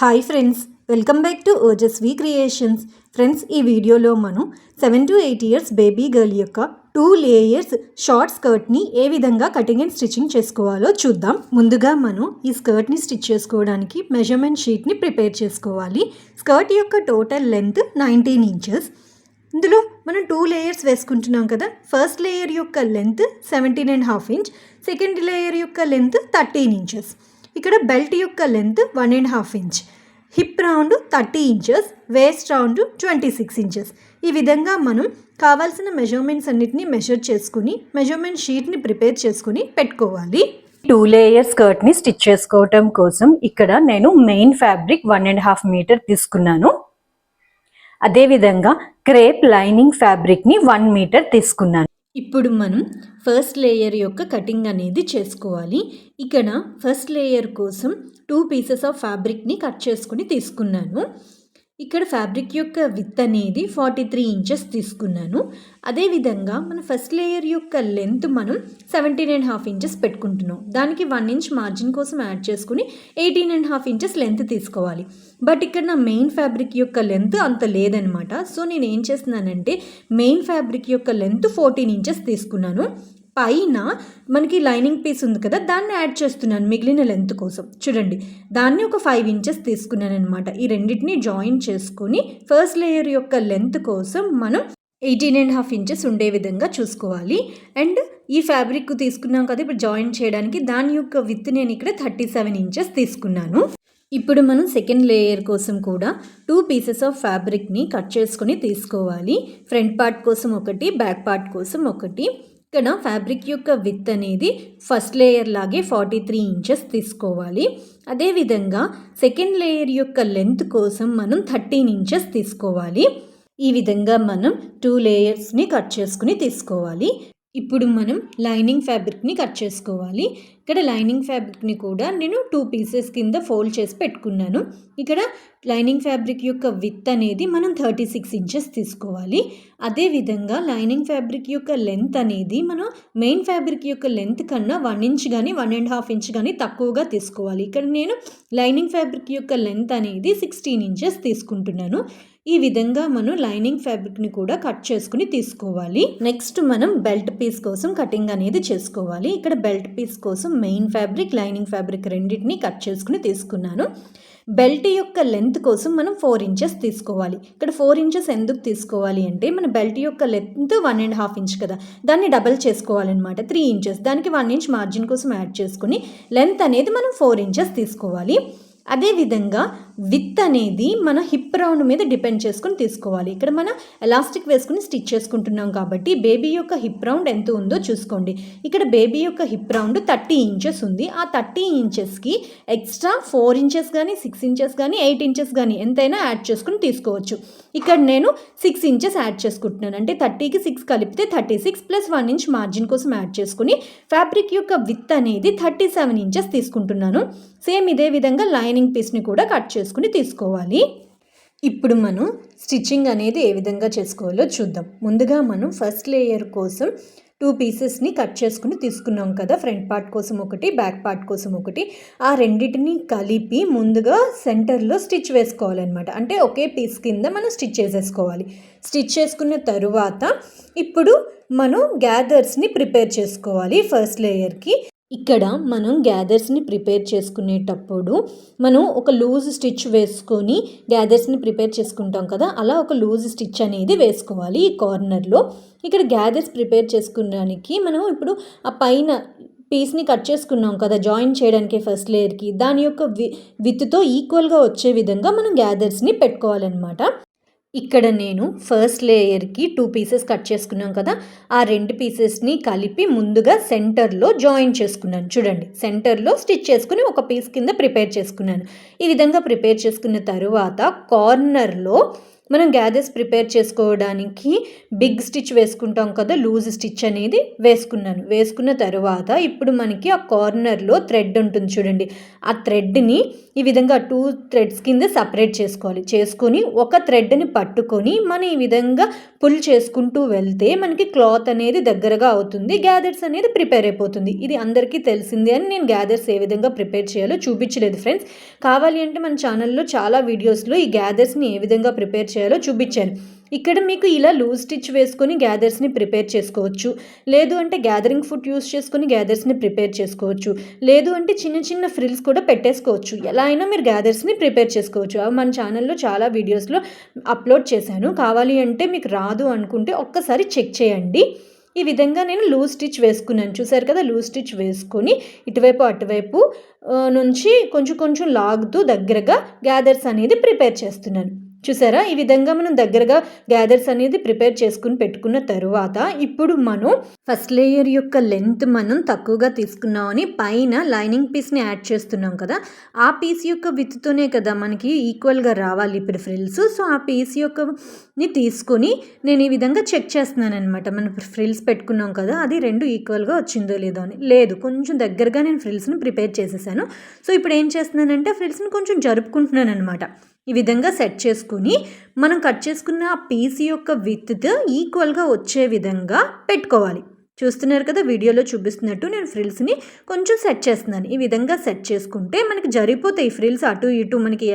Hi friends welcome back to Ojaswi creations friends ఈ వీడియోలో మనం seven to eight years baby girl యొక్క two layers short స్కర్ట్ని ఏ విధంగా కటింగ్ అండ్ స్టిచ్చింగ్ చేసుకోవాలో చూద్దాం. ముందుగా మనం ఈ స్కర్ట్ని స్టిచ్ చేసుకోవడానికి మెజర్మెంట్ షీట్ని ప్రిపేర్ చేసుకోవాలి. స్కర్ట్ యొక్క టోటల్ లెంత్ నైన్టీన్ ఇంచెస్ ఇందులో మనం టూ లేయర్స్ వేసుకుంటున్నాం కదా. ఫస్ట్ లేయర్ యొక్క length seventeen and half inch second layer యొక్క లెంత్ థర్టీన్ ఇంచెస్ ఇక్కడ బెల్ట్ యొక్క length one and half inch. Hip round thirty inches waist round twenty six inches. ఈ విధంగా మనం కావాల్సిన మెజర్మెంట్స్ అన్నిటిని మెజర్ చేసుకుని మెజర్మెంట్ షీట్ని ప్రిపేర్ చేసుకుని పెట్టుకోవాలి. టూ లేయర్ స్కర్ట్ని స్టిచ్ చేసుకోవటం కోసం ఇక్కడ నేను main fabric one and half metre తీసుకున్నాను. అదేవిధంగా క్రేప్ లైనింగ్ ఫ్యాబ్రిక్ని వన్ మీటర్ తీసుకున్నాను. ఇప్పుడు మనం ఫస్ట్ లేయర్ యొక్క కటింగ్ అనేది చేసుకోవాలి. ఇక్కడ ఫస్ట్ లేయర్ కోసం టూ పీసెస్ ఆఫ్ ఫ్యాబ్రిక్ని కట్ చేసుకుని తీసుకున్నాను. ఇక్కడ ఫ్యాబ్రిక్ యొక్క విత్ అనేది ఫార్టీ త్రీ ఇంచెస్ తీసుకున్నాను. అదేవిధంగా మన ఫస్ట్ లేయర్ యొక్క లెంత్ మనం సెవెంటీన్ అండ్ హాఫ్ ఇంచెస్ పెట్టుకుంటున్నాం. దానికి వన్ ఇంచ్ మార్జిన్ కోసం యాడ్ చేసుకుని eighteen and half inches length తీసుకోవాలి. బట్ ఇక్కడ నా మెయిన్ ఫ్యాబ్రిక్ యొక్క లెంత్ అంత లేదనమాట. సో నేను ఏం చేస్తున్నానంటే మెయిన్ ఫ్యాబ్రిక్ యొక్క లెంత్ ఫోర్టీన్ ఇంచెస్ తీసుకున్నాను. పైన మనకి లైనింగ్ పీస్ ఉంది కదా దాన్ని యాడ్ చేస్తున్నాను మిగిలిన లెంత్ కోసం. చూడండి దాన్ని ఒక ఫైవ్ ఇంచెస్ తీసుకున్నాను అనమాట ఈ రెండింటిని జాయిన్ చేసుకొని ఫస్ట్ లేయర్ యొక్క లెంత్ కోసం మనం ఎయిటీన్ అండ్ హాఫ్ ఇంచెస్ ఉండే విధంగా చూసుకోవాలి. అండ్ ఈ ఫ్యాబ్రిక్ తీసుకున్నాం కదా ఇప్పుడు జాయిన్ చేయడానికి దాని యొక్క విత్ నేను ఇక్కడ థర్టీ సెవెన్ ఇంచెస్ తీసుకున్నాను. ఇప్పుడు మనం సెకండ్ లేయర్ కోసం కూడా టూ పీసెస్ ఆఫ్ ఫ్యాబ్రిక్ని కట్ చేసుకొని తీసుకోవాలి. ఫ్రంట్ పార్ట్ కోసం ఒకటి బ్యాక్ పార్ట్ కోసం ఒకటి. ఇక్కడ ఫ్యాబ్రిక్ యొక్క విత్ అనేది ఫస్ట్ లేయర్ లాగే ఫార్టీ త్రీ ఇంచెస్ తీసుకోవాలి. అదేవిధంగా సెకండ్ లేయర్ యొక్క లెంత్ కోసం మనం థర్టీన్ ఇంచెస్ తీసుకోవాలి. ఈ విధంగా మనం టూ లేయర్స్ని కట్ చేసుకుని తీసుకోవాలి. ఇప్పుడు మనం లైనింగ్ ఫ్యాబ్రిక్ని కట్ చేసుకోవాలి. ఇక్కడ లైనింగ్ ఫ్యాబ్రిక్ని కూడా నేను టూ పీసెస్ కింద ఫోల్డ్ చేసి పెట్టుకున్నాను. ఇక్కడ లైనింగ్ ఫ్యాబ్రిక్ యొక్క విత్ అనేది మనం థర్టీ సిక్స్ ఇంచెస్ తీసుకోవాలి. అదేవిధంగా లైనింగ్ ఫ్యాబ్రిక్ యొక్క లెంత్ అనేది మనం మెయిన్ ఫ్యాబ్రిక్ యొక్క లెంత్ కన్నా వన్ ఇంచ్ కానీ వన్ అండ్ హాఫ్ ఇంచ్ కానీ తక్కువగా తీసుకోవాలి. ఇక్కడ నేను లైనింగ్ ఫ్యాబ్రిక్ యొక్క లెంత్ అనేది సిక్స్టీన్ ఇంచెస్ తీసుకుంటున్నాను. ఈ విధంగా మనం లైనింగ్ ఫ్యాబ్రిక్ని కూడా కట్ చేసుకుని తీసుకోవాలి. నెక్స్ట్ మనం బెల్ట్ పీస్ కోసం కటింగ్ అనేది చేసుకోవాలి. ఇక్కడ బెల్ట్ పీస్ కోసం మెయిన్ ఫ్యాబ్రిక్ లైనింగ్ ఫ్యాబ్రిక్ రెండింటిని కట్ చేసుకుని తీసుకున్నాను. బెల్ట్ యొక్క లెంత్ కోసం మనం ఫోర్ ఇంచెస్ తీసుకోవాలి. ఇక్కడ ఫోర్ ఇంచెస్ ఎందుకు తీసుకోవాలి అంటే మన బెల్ట్ యొక్క length one and half inch కదా. దాన్ని డబల్ చేసుకోవాలన్నమాట. Three inches. దానికి వన్ ఇంచ్ మార్జిన్ కోసం యాడ్ చేసుకుని లెంత్ అనేది మనం ఫోర్ ఇంచెస్ తీసుకోవాలి. అదేవిధంగా విత్ అనేది మన హిప్ రౌండ్ మీద డిపెండ్ చేసుకుని తీసుకోవాలి. ఇక్కడ మనం ఎలాస్టిక్ వేసుకుని స్టిచ్ చేసుకుంటున్నాం కాబట్టి బేబీ యొక్క హిప్ రౌండ్ ఎంత ఉందో చూసుకోండి. ఇక్కడ బేబీ యొక్క హిప్ రౌండ్ థర్టీ ఇంచెస్ ఉంది. ఆ థర్టీ ఇంచెస్కి ఎక్స్ట్రా ఫోర్ ఇంచెస్ కానీ సిక్స్ ఇంచెస్ కానీ ఎయిట్ ఇంచెస్ కానీ ఎంతైనా యాడ్ చేసుకుని తీసుకోవచ్చు. ఇక్కడ నేను సిక్స్ ఇంచెస్ యాడ్ చేసుకుంటున్నాను. అంటే థర్టీకి సిక్స్ కలిపితే thirty six plus one inch margin కోసం యాడ్ చేసుకుని ఫ్యాబ్రిక్ యొక్క విత్ అనేది థర్టీ సెవెన్ ఇంచెస్ తీసుకుంటున్నాను. సేమ్ ఇదే విధంగా లైనింగ్ పీస్ని కూడా కట్ చేసుకుని తీసుకోవాలి. ఇప్పుడు మనం స్టిచ్చింగ్ అనేది ఏ విధంగా చేసుకోవాలో చూద్దాం. ముందుగా మనం ఫస్ట్ లేయర్ కోసం టూ పీసెస్ని కట్ చేసుకుని తీసుకున్నాం కదా. ఫ్రంట్ పార్ట్ కోసం ఒకటి బ్యాక్ పార్ట్ కోసం ఒకటి. ఆ రెండింటిని కలిపి ముందుగా సెంటర్లో స్టిచ్ వేసుకోవాలన్నమాట. అంటే ఒకే పీస్ కింద మనం స్టిచ్ చేసేసుకోవాలి. స్టిచ్ చేసుకున్న తరువాత ఇప్పుడు మనం గ్యాదర్స్ని ప్రిపేర్ చేసుకోవాలి ఫస్ట్ లేయర్కి ఇక్కడ మనం గ్యాదర్స్ని ప్రిపేర్ చేసుకునేటప్పుడు మనం ఒక లూజ్ స్టిచ్ వేసుకొని గ్యాదర్స్ని ప్రిపేర్ చేసుకుంటాం కదా అలా ఒక లూజ్ స్టిచ్ అనేది వేసుకోవాలి ఈ కార్నర్లో ఇక్కడ గ్యాదర్స్ ప్రిపేర్ చేసుకున్నానికి మనం ఇప్పుడు ఆ పైన పీస్ని కట్ చేసుకున్నాం కదా జాయిన్ చేయడానికి ఫస్ట్ లేయర్కి దాని యొక్క వి విత్తో ఈక్వల్గా వచ్చే విధంగా మనం గ్యాదర్స్ని పెట్టుకోవాలన్నమాట. ఇక్కడ నేను ఫస్ట్ లేయర్కి టూ పీసెస్ కట్ చేసుకున్నాం కదా ఆ రెండు పీసెస్ని కలిపి ముందుగా సెంటర్లో జాయిన్ చేసుకున్నాను. చూడండి సెంటర్లో స్టిచ్ చేసుకుని ఒక పీస్ కింద ప్రిపేర్ చేసుకున్నాను. ఈ విధంగా ప్రిపేర్ చేసుకున్న తరువాత కార్నర్లో మనం గ్యాదర్స్ ప్రిపేర్ చేసుకోవడానికి బిగ్ స్టిచ్ వేసుకుంటాం కదా లూజ్ స్టిచ్ అనేది వేసుకున్నాను. వేసుకున్న తర్వాత ఇప్పుడు మనకి ఆ కార్నర్లో థ్రెడ్ ఉంటుంది చూడండి. ఆ థ్రెడ్ని ఈ విధంగా టూ థ్రెడ్స్ కింద సపరేట్ చేసుకోవాలి. చేసుకొని ఒక థ్రెడ్ని పట్టుకొని మనం ఈ విధంగా పుల్ చేసుకుంటూ వెళ్తే మనకి క్లాత్ అనేది దగ్గరగా అవుతుంది గ్యాదర్స్ అనేది ప్రిపేర్ అయిపోతుంది. ఇది అందరికీ తెలిసిందే అని నేను గ్యాదర్స్ ఏ విధంగా ప్రిపేర్ చేయాలో చూపించలేదు ఫ్రెండ్స్. కావాలి అంటే మన ఛానల్లో చాలా వీడియోస్లో ఈ గ్యాదర్స్ని ఏ విధంగా ప్రిపేర్ చేయాలి చూపించాను. ఇక్కడ మీకు ఇలా లూజ్ స్టిచ్ వేసుకొని గ్యాదర్స్ని ప్రిపేర్ చేసుకోవచ్చు. లేదు అంటే గ్యాదరింగ్ ఫుట్ యూస్ చేసుకొని గ్యాదర్స్ని ప్రిపేర్ చేసుకోవచ్చు. లేదు అంటే చిన్న చిన్న ఫ్రిల్స్ కూడా పెట్టేసుకోవచ్చు. ఎలా అయినా మీరు గ్యాదర్స్ని ప్రిపేర్ చేసుకోవచ్చు. అవి మన ఛానల్లో చాలా వీడియోస్లో అప్లోడ్ చేశాను. కావాలి అంటే మీకు రాదు అనుకుంటే ఒక్కసారి చెక్ చేయండి. ఈ విధంగా నేను లూజ్ స్టిచ్ వేసుకున్నాను. చూసారు కదా లూజ్ స్టిచ్ వేసుకొని ఇటువైపు అటువైపు నుంచి కొంచెం కొంచెం లాగుతూ దగ్గరగా గ్యాదర్స్ అనేది ప్రిపేర్ చేస్తున్నాను. చూసారా? ఈ విధంగా మనం దగ్గరగా గ్యాదర్స్ అనేది ప్రిపేర్ చేసుకుని పెట్టుకున్న తరువాత ఇప్పుడు మనం ఫస్ట్ లేయర్ యొక్క లెంత్ మనం తక్కువగా తీసుకున్నామని పైన లైనింగ్ పీస్ని యాడ్ చేస్తున్నాం కదా. ఆ పీస్ యొక్క విత్తుతోనే కదా మనకి ఈక్వల్గా రావాలి ఇప్పుడు ఫ్రిల్స్ సో ఆ పీస్ యొక్క ని తీసుకొని నేను ఈ విధంగా చెక్ చేస్తున్నాను అనమాట మనం ఫ్రిల్స్ పెట్టుకున్నాం కదా అది రెండు ఈక్వల్గా వచ్చిందో లేదో అని. లేదు కొంచెం దగ్గరగా నేను ఫ్రిల్స్ని ప్రిపేర్ చేసేసాను. సో ఇప్పుడు ఏం చేస్తున్నానంటే ఫ్రిల్స్ని కొంచెం జరుపుకుంటున్నాను అనమాట ఈ విధంగా సెట్ చేసుకుని మనం కట్ చేసుకున్న ఆ పీస్ యొక్క విత్ ఈక్వల్గా వచ్చే విధంగా పెట్టుకోవాలి. చూస్తున్నారు కదా వీడియోలో చూపిస్తున్నట్టు నేను ఫ్రిల్స్ని కొంచెం సెట్ చేస్తున్నాను. ఈ విధంగా సెట్ చేసుకుంటే మనకి జరిపోతాయి ఫ్రిల్స్ అటు ఇటు. మనకి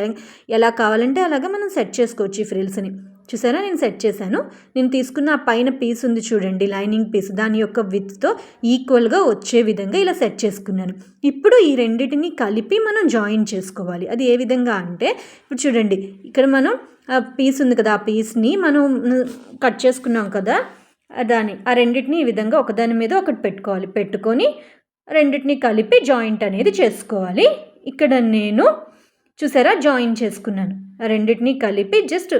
ఎలా కావాలంటే అలాగా మనం సెట్ చేసుకోవచ్చు ఈ ఫ్రిల్స్ని చూసారా? నేను సెట్ చేశాను. నేను తీసుకున్న ఆ పైన పీస్ ఉంది చూడండి లైనింగ్ పీస్. దాని యొక్క విత్తో ఈక్వల్గా వచ్చే విధంగా ఇలా సెట్ చేసుకున్నాను. ఇప్పుడు ఈ రెండింటిని కలిపి మనం జాయిన్ చేసుకోవాలి. అది ఏ విధంగా అంటే ఇప్పుడు చూడండి ఇక్కడ మనం ఆ పీస్ ఉంది కదా ఆ పీస్ని మనం కట్ చేసుకున్నాం కదా దాని ఆ రెండింటిని ఈ విధంగా ఒకదాని మీద ఒకటి పెట్టుకోవాలి. పెట్టుకొని రెండింటిని కలిపి జాయింట్ అనేది చేసుకోవాలి. ఇక్కడ నేను చూసారా? జాయిన్ చేసుకున్నాను. రెండింటినీ కలిపి జస్ట్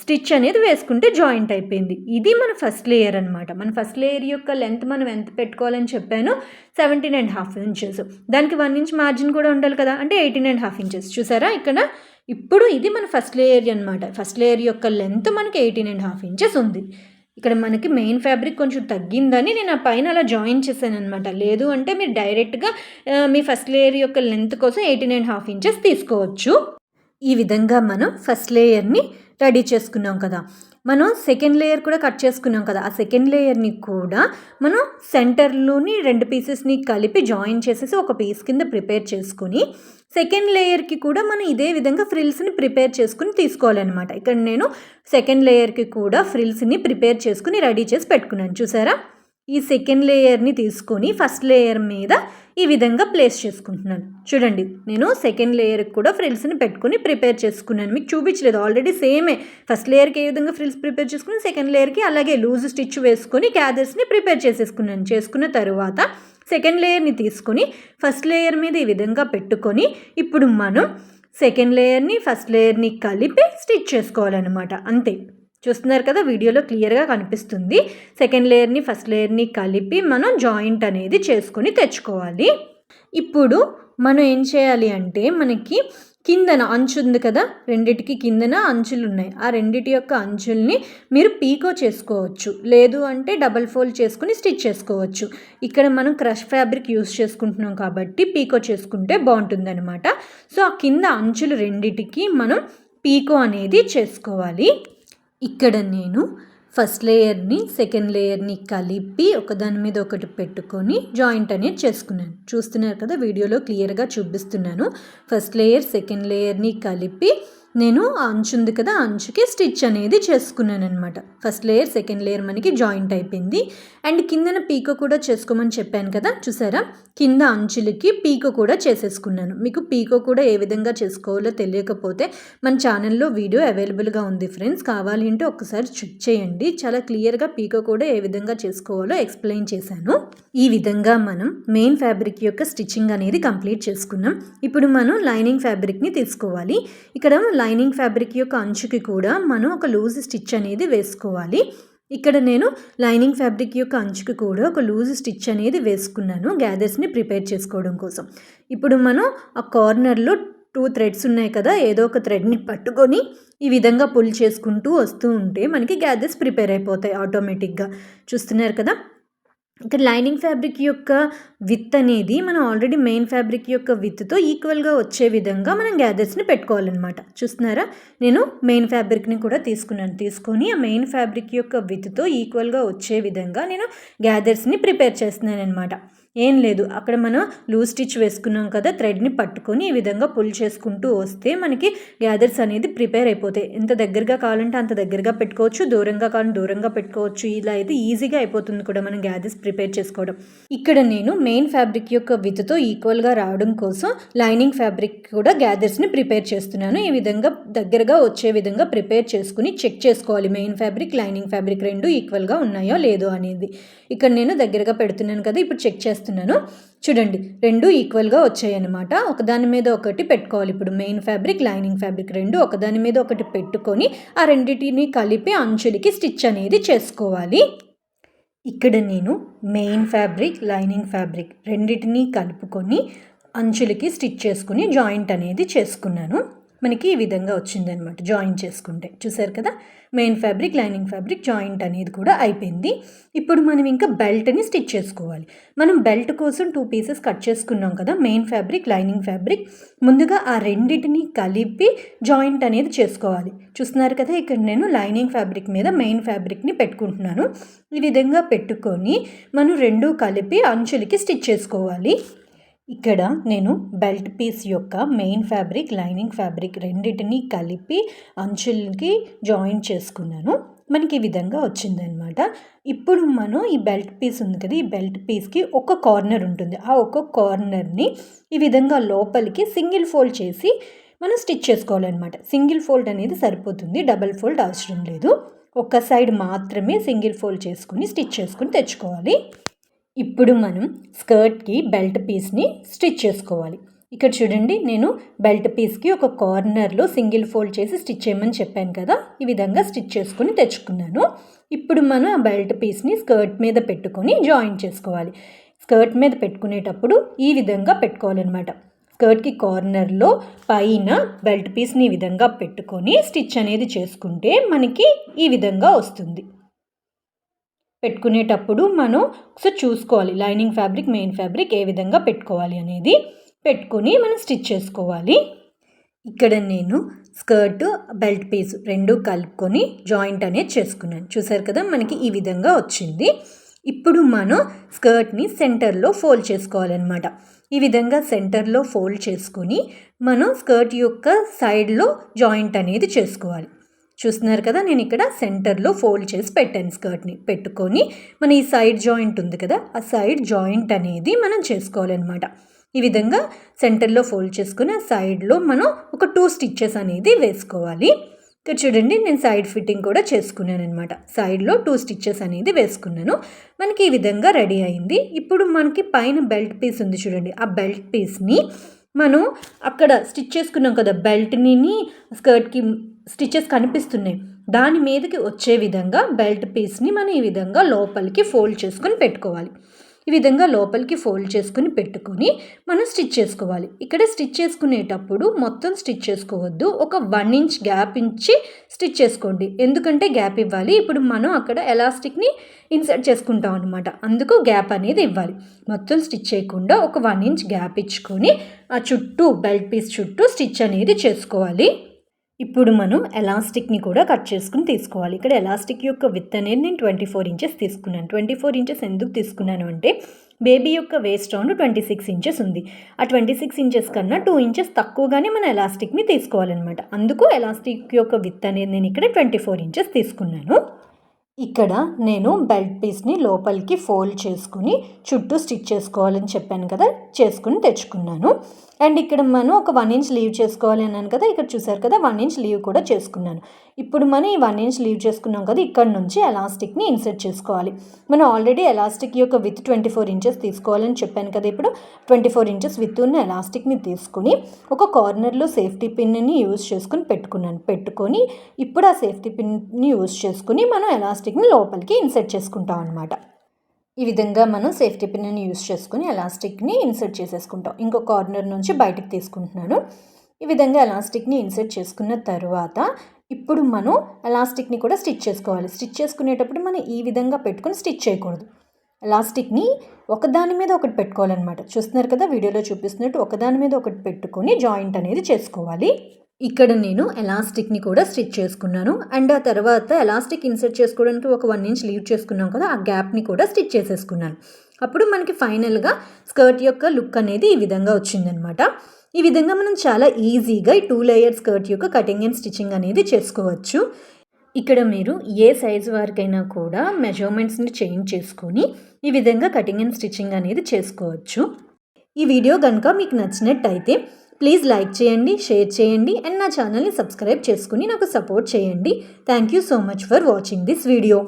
స్టిచ్ అనేది వేసుకుంటే జాయింట్ అయిపోయింది. ఇది మన ఫస్ట్ లేయర్ అనమాట మన ఫస్ట్ లేయర్ యొక్క లెంత్ మనం ఎంత పెట్టుకోవాలని చెప్పాను సెవెంటీన్ అండ్ హాఫ్ ఇంచెస్. దానికి వన్ ఇంచ్ మార్జిన్ కూడా ఉండాలి కదా? అంటే ఎయిటీన్ అండ్ హాఫ్ ఇంచెస్. చూసారా ఇక్కడ? ఇప్పుడు ఇది మన ఫస్ట్ లేయర్ అనమాట ఫస్ట్ లేయర్ యొక్క లెంత్ మనకి ఎయిటీన్ అండ్ హాఫ్ ఇంచెస్ ఉంది. ఇక్కడ మనకి మెయిన్ ఫ్యాబ్రిక్ కొంచెం తగ్గిందని నేను ఆ పైన అలా జాయిన్ చేశాను అనమాట లేదు అంటే మీరు డైరెక్ట్గా మీ ఫస్ట్ లేయర్ యొక్క లెంత్ కోసం ఎయిటీన్ అండ్ హాఫ్ ఇంచెస్ తీసుకోవచ్చు. ఈ విధంగా మనం ఫస్ట్ లేయర్ని రెడీ చేసుకున్నాం కదా. మనం సెకండ్ లేయర్ కూడా కట్ చేసుకున్నాం కదా. ఆ సెకండ్ లేయర్ని కూడా మనం సెంటర్లోని రెండు పీసెస్ని కలిపి జాయిన్ చేసేసి ఒక పీస్ కింద ప్రిపేర్ చేసుకుని సెకండ్ లేయర్కి కూడా మనం ఇదే విధంగా ఫ్రిల్స్ని ప్రిపేర్ చేసుకుని తీసుకోవాలన్నమాట. ఇక్కడ నేను సెకండ్ లేయర్కి కూడా ఫ్రిల్స్ని ప్రిపేర్ చేసుకుని రెడీ చేసి పెట్టుకున్నాను. చూసారా? ఈ సెకండ్ లేయర్ని తీసుకొని ఫస్ట్ లేయర్ మీద ఈ విధంగా ప్లేస్ చేసుకుంటున్నాను. చూడండి నేను సెకండ్ లేయర్కి కూడా ఫ్రిల్స్ని పెట్టుకొని ప్రిపేర్ చేసుకున్నాను. మీకు చూపించలేదు ఆల్రెడీ సేమే ఫస్ట్ లేయర్కి ఏ విధంగా ఫ్రిల్స్ ప్రిపేర్ చేసుకుని సెకండ్ లేయర్కి అలాగే లూజ్ స్టిచ్ వేసుకొని క్యాదర్స్ని ప్రిపేర్ చేసేసుకున్నాను. చేసుకున్న తర్వాత సెకండ్ లేయర్ని తీసుకొని ఫస్ట్ లేయర్ మీద ఈ విధంగా పెట్టుకొని ఇప్పుడు మనం సెకండ్ లేయర్ని ఫస్ట్ లేయర్ని కలిపి స్టిచ్ చేసుకోవాలన్నమాట. అంతే. చూస్తున్నారు కదా వీడియోలో క్లియర్గా కనిపిస్తుంది. సెకండ్ లేయర్ని ఫస్ట్ లేయర్ని కలిపి మనం జాయింట్ అనేది చేసుకొని తెచ్చుకోవాలి. ఇప్పుడు మనం ఏం చేయాలి అంటే మనకి కిందన అంచు ఉంది కదా రెండిటికి కిందన అంచులు ఉన్నాయి. ఆ రెండిటి యొక్క అంచుల్ని మీరు పీకో చేసుకోవచ్చు. లేదు అంటే డబల్ ఫోల్డ్ చేసుకుని స్టిచ్ చేసుకోవచ్చు. ఇక్కడ మనం క్రష్ ఫ్యాబ్రిక్ యూస్ చేసుకుంటున్నాం కాబట్టి పీకో చేసుకుంటే బాగుంటుందన్నమాట. సో ఆ కింద అంచులు రెండిటికి మనం పీకో అనేది చేసుకోవాలి. ఇక్కడ నేను ఫస్ట్ లేయర్ని సెకండ్ లేయర్ని కలిపి ఒకదాని మీద ఒకటి పెట్టుకొని జాయింట్ అనేది చేసుకున్నాను. చూస్తున్నారు కదా వీడియోలో క్లియర్గా చూపిస్తున్నాను. ఫస్ట్ లేయర్ సెకండ్ లేయర్ని కలిపి నేను ఆ అంచు ఉంది కదా ఆ అంచుకి స్టిచ్ అనేది చేసుకున్నాను అనమాట ఫస్ట్ లేయర్ సెకండ్ లేయర్ మనకి జాయింట్ అయిపోయింది. అండ్ కిందన పీకో కూడా చేసుకోమని చెప్పాను కదా చూసారా? కింద అంచులకి పీకో కూడా చేసేసుకున్నాను. మీకు పీకో కూడా ఏ విధంగా చేసుకోవాలో తెలియకపోతే మన ఛానల్లో వీడియో అవైలబుల్గా ఉంది ఫ్రెండ్స్. కావాలి అంటే ఒక్కసారి చెక్ చేయండి. చాలా క్లియర్గా పీకో కూడా ఏ విధంగా చేసుకోవాలో ఎక్స్ప్లెయిన్ చేశాను. ఈ విధంగా మనం మెయిన్ ఫ్యాబ్రిక్ యొక్క స్టిచ్చింగ్ అనేది కంప్లీట్ చేసుకున్నాం. ఇప్పుడు మనం లైనింగ్ ఫ్యాబ్రిక్ని తీసుకోవాలి. ఇక్కడ లైనింగ్ ఫ్యాబ్రిక్ యొక్క అంచుకి కూడా మనం ఒక లూజ్ స్టిచ్ అనేది వేసుకోవాలి. ఇక్కడ నేను లైనింగ్ ఫ్యాబ్రిక్ యొక్క అంచుకి కూడా ఒక లూజ్ స్టిచ్ అనేది వేసుకున్నాను గ్యాదర్స్ని ప్రిపేర్ చేసుకోవడం కోసం. ఇప్పుడు మనం ఆ కార్నర్లో టూ థ్రెడ్స్ ఉన్నాయి కదా ఏదో ఒక థ్రెడ్ని పట్టుకొని ఈ విధంగా పుల్ చేసుకుంటూ వస్తూ ఉంటే మనకి గ్యాదర్స్ ప్రిపేర్ అయిపోతాయి ఆటోమేటిక్గా. చూస్తున్నారు కదా? ఇక్కడ లైనింగ్ ఫ్యాబ్రిక్ యొక్క విత్ అనేది మనం ఆల్రెడీ మెయిన్ ఫ్యాబ్రిక్ యొక్క విత్తో ఈక్వల్గా వచ్చే విధంగా మనం గ్యాదర్స్ని పెట్టుకోవాలన్నమాట. చూస్తున్నారా? నేను మెయిన్ ఫ్యాబ్రిక్ని కూడా తీసుకున్నాను. తీసుకొని ఆ మెయిన్ ఫ్యాబ్రిక్ యొక్క విత్తో ఈక్వల్గా వచ్చే విధంగా నేను గ్యాదర్స్ని ప్రిపేర్ చేస్తున్నాను అనమాట ఏం లేదు. అక్కడ మనం లూజ్ స్టిచ్ వేసుకున్నాం కదా థ్రెడ్ని పట్టుకొని ఈ విధంగా పుల్ చేసుకుంటూ వస్తే మనకి గ్యాదర్స్ అనేది ప్రిపేర్ అయిపోతాయి. ఎంత దగ్గరగా కావాలంటే అంత దగ్గరగా పెట్టుకోవచ్చు. దూరంగా కావాలంటే దూరంగా పెట్టుకోవచ్చు. ఇలా అయితే ఈజీగా అయిపోతుంది కూడా మనం గ్యాదర్స్ ప్రిపేర్ చేసుకోవడం. ఇక్కడ నేను మెయిన్ ఫ్యాబ్రిక్ యొక్క విత్తో ఈక్వల్గా రావడం కోసం లైనింగ్ ఫ్యాబ్రిక్ కూడా గ్యాదర్స్ని ప్రిపేర్ చేస్తున్నాను. ఈ విధంగా దగ్గరగా వచ్చే విధంగా ప్రిపేర్ చేసుకుని చెక్ చేసుకోవాలి. మెయిన్ ఫ్యాబ్రిక్ లైనింగ్ ఫ్యాబ్రిక్ రెండు ఈక్వల్గా ఉన్నాయో లేదో అనేది. ఇక్కడ నేను దగ్గరగా పెడుతున్నాను కదా ఇప్పుడు చెక్ చేస్తాను. చేస్తున్నాను. చూడండి రెండు ఈక్వల్గా వచ్చాయన్నమాట. ఒకదాని మీద ఒకటి పెట్టుకోవాలి. ఇప్పుడు మెయిన్ ఫ్యాబ్రిక్ లైనింగ్ ఫ్యాబ్రిక్ రెండు ఒకదాని మీద ఒకటి పెట్టుకొని ఆ రెండింటిని కలిపి అంచులకి స్టిచ్ అనేది చేసుకోవాలి. ఇక్కడ నేను మెయిన్ ఫ్యాబ్రిక్ లైనింగ్ ఫ్యాబ్రిక్ రెండింటినీ కలుపుకొని అంచులకి స్టిచ్ చేసుకుని జాయింట్ అనేది చేసుకున్నాను. మనకి ఈ విధంగా వచ్చిందనమాట జాయింట్ చేసుకుంటే. చూసారు కదా? Main fabric lining fabric joint అనేది కూడా అయిపోయింది. ఇప్పుడు మనం ఇంకా బెల్ట్ని స్టిచ్ చేసుకోవాలి. మనం బెల్ట్ కోసం టూ పీసెస్ కట్ చేసుకున్నాం కదా మెయిన్ ఫ్యాబ్రిక్ లైనింగ్ ఫ్యాబ్రిక్. ముందుగా ఆ రెండింటిని కలిపి జాయింట్ అనేది చేసుకోవాలి. చూస్తున్నారు కదా ఇక్కడ నేను లైనింగ్ ఫ్యాబ్రిక్ మీద మెయిన్ ఫ్యాబ్రిక్ని పెట్టుకుంటున్నాను. ఈ విధంగా పెట్టుకొని మనం రెండు కలిపి అంచులకి స్టిచ్ చేసుకోవాలి. ఇక్కడ నేను బెల్ట్ పీస్ యొక్క మెయిన్ ఫ్యాబ్రిక్ లైనింగ్ ఫ్యాబ్రిక్ రెండింటిని కలిపి అంచులకి జాయిన్ చేసుకున్నాను. మనకి ఈ విధంగా వచ్చిందనమాట ఇప్పుడు మనం ఈ బెల్ట్ పీస్ ఉంది కదా ఈ బెల్ట్ పీస్కి ఒక కార్నర్ ఉంటుంది. ఆ ఒక కార్నర్ని ఈ విధంగా లోపలికి సింగిల్ ఫోల్డ్ చేసి మనం స్టిచ్ చేసుకోవాలన్నమాట. సింగిల్ ఫోల్డ్ అనేది సరిపోతుంది డబల్ ఫోల్డ్ అవసరం లేదు. ఒక సైడ్ మాత్రమే సింగిల్ ఫోల్డ్ చేసుకుని స్టిచ్ చేసుకుని తెచ్చుకోవాలి. ఇప్పుడు మనం స్కర్ట్కి బెల్ట్ పీస్ని స్టిచ్ చేసుకోవాలి. ఇక్కడ చూడండి నేను బెల్ట్ పీస్కి ఒక కార్నర్లో సింగిల్ ఫోల్డ్ చేసి స్టిచ్ చేయమని చెప్పాను కదా ఈ విధంగా స్టిచ్ చేసుకుని తెచ్చుకున్నాను. ఇప్పుడు మనం ఆ బెల్ట్ పీస్ని స్కర్ట్ మీద పెట్టుకొని జాయిన్ చేసుకోవాలి. స్కర్ట్ మీద పెట్టుకునేటప్పుడు ఈ విధంగా పెట్టుకోవాలన్నమాట. స్కర్ట్కి కార్నర్లో పైన బెల్ట్ పీస్ని ఈ విధంగా పెట్టుకొని స్టిచ్ అనేది చేసుకుంటే మనకి ఈ విధంగా వస్తుంది. పెట్టుకునేటప్పుడు మనం ఒకసారి చూసుకోవాలి. లైనింగ్ ఫ్యాబ్రిక్ మెయిన్ ఫ్యాబ్రిక్ ఏ విధంగా పెట్టుకోవాలి అనేది పెట్టుకొని మనం స్టిచ్ చేసుకోవాలి. ఇక్కడ నేను స్కర్ట్ బెల్ట్ పీస్ రెండు కలుపుకొని జాయింట్ అనేది చేసుకున్నాను. చూసారు కదా మనకి ఈ విధంగా వచ్చింది. ఇప్పుడు మనం స్కర్ట్ని సెంటర్లో ఫోల్డ్ చేసుకోవాలన్నమాట. ఈ విధంగా సెంటర్లో ఫోల్డ్ చేసుకొని మనం స్కర్ట్ యొక్క సైడ్లో జాయింట్ అనేది చేసుకోవాలి. చూస్తున్నారు కదా నేను ఇక్కడ సెంటర్లో ఫోల్డ్ చేసి పెట్టాను స్కర్ట్ని. పెట్టుకొని మన ఈ సైడ్ జాయింట్ ఉంది కదా ఆ సైడ్ జాయింట్ అనేది మనం చేసుకోవాలన్నమాట. ఈ విధంగా సెంటర్లో ఫోల్డ్ చేసుకుని ఆ సైడ్లో మనం ఒక టూ స్టిచ్చెస్ అనేది వేసుకోవాలి. ఇక్కడ చూడండి నేను సైడ్ ఫిట్టింగ్ కూడా చేసుకున్నాను అనమాట సైడ్లో టూ స్టిచ్చెస్ అనేది వేసుకున్నాను. మనకి ఈ విధంగా రెడీ అయింది. ఇప్పుడు మనకి పైన బెల్ట్ పీస్ ఉంది చూడండి ఆ బెల్ట్ పీస్ని మనం అక్కడ స్టిచ్ చేసుకున్నాం కదా బెల్ట్ని స్కర్ట్కి స్టిచెస్ కనిపిస్తున్నాయి. దాని మీదకి వచ్చే విధంగా బెల్ట్ పీస్ని మనం ఈ విధంగా లోపలికి ఫోల్డ్ చేసుకొని పెట్టుకోవాలి. ఈ విధంగా లోపలికి ఫోల్డ్ చేసుకుని పెట్టుకొని మనం స్టిచ్ చేసుకోవాలి. ఇక్కడ స్టిచ్ చేసుకునేటప్పుడు మొత్తం స్టిచ్ చేసుకోవద్దు. ఒక వన్ ఇంచ్ గ్యాప్ ఇచ్చి స్టిచ్ చేసుకోండి. ఎందుకంటే గ్యాప్ ఇవ్వాలి. ఇప్పుడు మనం అక్కడ ఎలాస్టిక్ని ఇన్సర్ట్ చేసుకుంటాం అనమాట అందుకు గ్యాప్ అనేది ఇవ్వాలి. మొత్తం స్టిచ్ చేయకుండా ఒక వన్ ఇంచ్ గ్యాప్ ఇచ్చుకొని ఆ చుట్టూ బెల్ట్ పీస్ చుట్టూ స్టిచ్ అనేది చేసుకోవాలి. ఇప్పుడు మనం ఎలాస్టిక్ని కూడా కట్ చేసుకుని తీసుకోవాలి. ఇక్కడ ఎలాస్టిక్ యొక్క విత్ అనేది నేను ట్వంటీ ఫోర్ ఇంచెస్ తీసుకున్నాను. ట్వంటీ ఫోర్ ఇంచెస్ ఎందుకు తీసుకున్నాను అంటే బేబీ యొక్క waist round twenty six inches ఉంది. ఆ ట్వంటీ సిక్స్ ఇంచెస్ కన్నా టూ ఇంచెస్ తక్కువగానే మన ఎలాస్టిక్ని తీసుకోవాలన్నమాట. అందుకు ఎలాస్టిక్ యొక్క విత్ అనేది నేను ఇక్కడ ట్వంటీ ఫోర్ ఇంచెస్ తీసుకున్నాను. ఇక్కడ నేను బెల్ట్ పీస్ని లోపలికి ఫోల్డ్ చేసుకుని చుట్టూ స్టిచ్ చేసుకోవాలని చెప్పాను కదా చేసుకుని తెచ్చుకున్నాను. అండ్ ఇక్కడ మనం ఒక వన్ ఇంచ్ లీవ్ చేసుకోవాలి అన్నాను కదా ఇక్కడ చూసారు కదా వన్ ఇంచ్ లీవ్ కూడా చేసుకున్నాను. ఇప్పుడు మనం ఈ వన్ ఇంచ్ లీవ్ చేసుకున్నాం కదా ఇక్కడ నుంచి ఎలాస్టిక్ని ఇన్సర్ట్ చేసుకోవాలి. మనం ఆల్రెడీ ఎలాస్టిక్ యొక్క విత్ ట్వంటీ ఫోర్ ఇంచెస్ తీసుకోవాలని చెప్పాను కదా ఇప్పుడు ట్వంటీ ఫోర్ ఇంచెస్ విత్ ఉన్న ఎలాస్టిక్ని తీసుకుని ఒక కార్నర్లో సేఫ్టీ పిన్ని యూజ్ చేసుకుని పెట్టుకున్నాను. పెట్టుకొని ఇప్పుడు ఆ సేఫ్టీ పిన్ని యూజ్ చేసుకుని మనం ఎలాస్టిక్ ఎలాస్టిక్ని లోపలికి ఇన్సర్ట్ చేసుకుంటాం అనమాట ఈ విధంగా మనం సేఫ్టీ పిన్ని యూస్ చేసుకుని ఎలాస్టిక్ని ఇన్సర్ట్ చేసేసుకుంటాం. ఇంకో కార్నర్ నుంచి బయటకు తీసుకుంటున్నాను. ఈ విధంగా ఎలాస్టిక్ని ఇన్సర్ట్ చేసుకున్న తర్వాత ఇప్పుడు మనం ఎలాస్టిక్ని కూడా స్టిచ్ చేసుకోవాలి. స్టిచ్ చేసుకునేటప్పుడు మనం ఈ విధంగా పెట్టుకొని స్టిచ్ చేయకూడదు. ఎలాస్టిక్ని ఒకదాని మీద ఒకటి పెట్టుకోవాలన్నమాట. చూస్తున్నారు కదా వీడియోలో చూపిస్తున్నట్టు ఒకదాని మీద ఒకటి పెట్టుకొని జాయింట్ అనేది చేసుకోవాలి. ఇక్కడ నేను ఎలాస్టిక్ని కూడా స్టిచ్ చేసుకున్నాను. అండ్ ఆ తర్వాత ఎలాస్టిక్ ఇన్సర్ట్ చేసుకోవడానికి ఒక వన్ ఇంచ్ లీవ్ చేసుకున్నాం కదా ఆ గ్యాప్ని కూడా స్టిచ్ చేసేసుకున్నాను. అప్పుడు మనకి ఫైనల్గా స్కర్ట్ యొక్క లుక్ అనేది ఈ విధంగా వచ్చిందనమాట. ఈ విధంగా మనం చాలా ఈజీగా ఈ టూ లేయర్ స్కర్ట్ యొక్క కటింగ్ అండ్ స్టిచ్చింగ్ అనేది చేసుకోవచ్చు. ఇక్కడ మీరు ఏ సైజ్ వరకైనా కూడా మెజర్మెంట్స్ని చేంజ్ చేసుకొని ఈ విధంగా కటింగ్ అండ్ స్టిచ్చింగ్ అనేది చేసుకోవచ్చు. ఈ వీడియో కనుక మీకు నచ్చినట్టయితే ప్లీజ్ లైక్ చేయండి షేర్ చేయండి అండ్ నా ఛానల్ని సబ్స్క్రైబ్ చేసుకుని నాకు సపోర్ట్ చేయండి. Thank you so much for watching this video